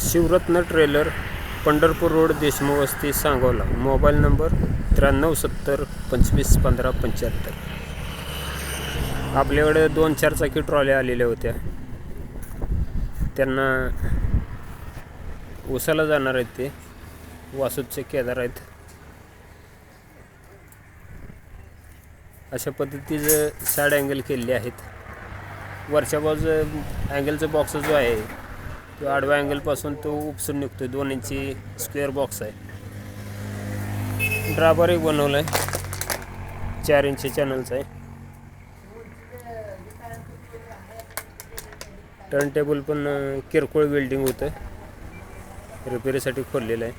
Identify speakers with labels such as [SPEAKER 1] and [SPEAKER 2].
[SPEAKER 1] Shivratna trailer Pandharpur road Deshmukh वस्ती Sangola. Mobile number त्र्याण्णव सत्तर पंचवीस पंधरा पंच्याहत्तर. आपल्याकडे दोन चार चाकी ट्रॉल्या आलेल्या होत्या. त्यांना उसाला जाणार आहेत ते. वासूदचे केदार आहेत. अशा पद्धतीचं साड अँगल केलेले आहेत. वरच्या बाजू अँगलचा बॉक्स जो आहे तो आडव्या अँगलपासून तो उपसून निघतो दोन इंची स्क्वेअर बॉक्स आहे. ड्राबर एक बनवला आहे चार इंची चॅनलचा आहे. टर्न टेबल पण किरकोळ वेल्डिंग होतं रिपेरीसाठी खोललेलं आहे.